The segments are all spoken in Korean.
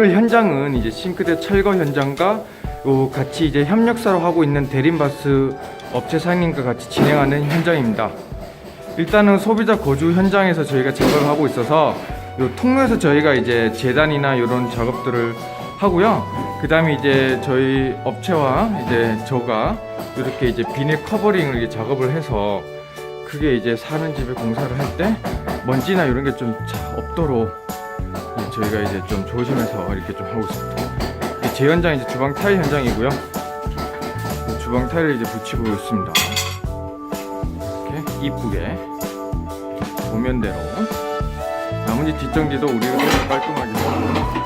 오늘 현장은 이제 싱크대 철거 현장과 요 같이 이제 협력사로 하고 있는 대림바스 업체 상인과 같이 진행하는 현장입니다. 일단은 소비자 거주 현장에서 저희가 작업을 하고 있어서 요 통로에서 저희가 이제 재단이나 이런 작업들을 하고요. 그 다음에 이제 저희 업체와 이제 저가 이렇게 이제 비닐 커버링을 작업을 해서 그게 이제 사는 집에 공사를 할 때 먼지나 이런 게 좀 없도록 예, 저희가 이제 좀 조심해서 이렇게 좀 하고 있습니다. 이제 현장 이제 주방 타일 현장이고요. 이 주방 타일을 이제 붙이고 있습니다. 이렇게 이쁘게 도면대로 나머지 뒷정리도 우리가 좀 깔끔하게 하고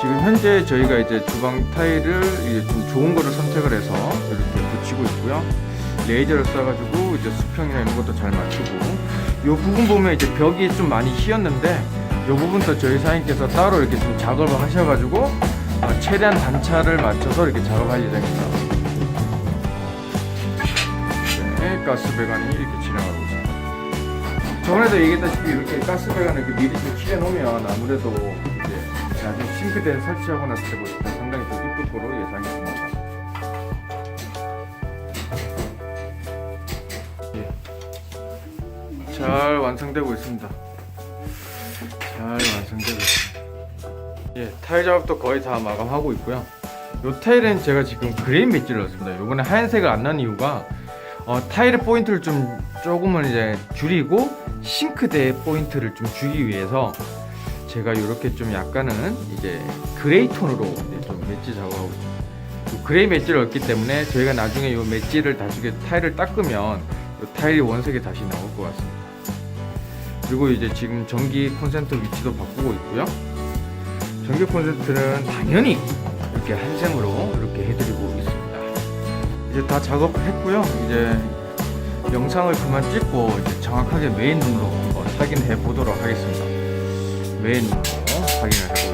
지금 현재 저희가 이제 주방 타일을 이제 좀 좋은 거를 선택을 해서 이렇게 붙이고 있고요. 레이저를 쏴가지고 이제 수평이나 이런 것도 잘 맞추고 이 부분 보면 이제 벽이 좀 많이 휘었는데 이 부분도 저희 사장님께서 따로 이렇게 좀 작업을 하셔가지고 어, 최대한 단차를 맞춰서 이렇게 작업할 예정입니다. 네, 가스 배관이 이렇게 지나가고 있습니다. 저번에도 얘기했다시피 이렇게 가스 배관을 이렇게 미리 좀 칠해 놓으면 아무래도 이제 나중에 싱크대 설치하고 났을 때 보실 때 상당히 좀 이쁠 거로 예상이 잘 완성되고 있습니다. 잘 완성되고 있습니다. 예, 타일 작업도 거의 다 마감하고 있고요. 요 타일은 제가 지금 그레인 배지를 넣었습니다. 요번에 하얀색을 안 넣은 이유가 어, 타일의 포인트를 좀 조금은 이제 줄이고 싱크대의 포인트를 좀 주기 위해서 제가 이렇게 좀 약간은 이제 그레이 톤으로 이제 좀 맷지 작업하고 있습니다. 요 그레이 맷지를 얻기 때문에 저희가 나중에 이 맷지를 다시 타일을 닦으면 요 타일이 원색이 다시 나올 것 같습니다. 그리고 이제 지금 전기 콘센트 위치도 바꾸고 있고요. 전기 콘센트는 당연히 이렇게 한샘으로 이렇게 해드리고 있습니다. 이제 다 작업했고요. 이제 영상을 그만 찍고 이제 정확하게 메인 룸으로 한번 확인해 보도록 하겠습니다. 메인 룸으로 확인을 해보겠습니다.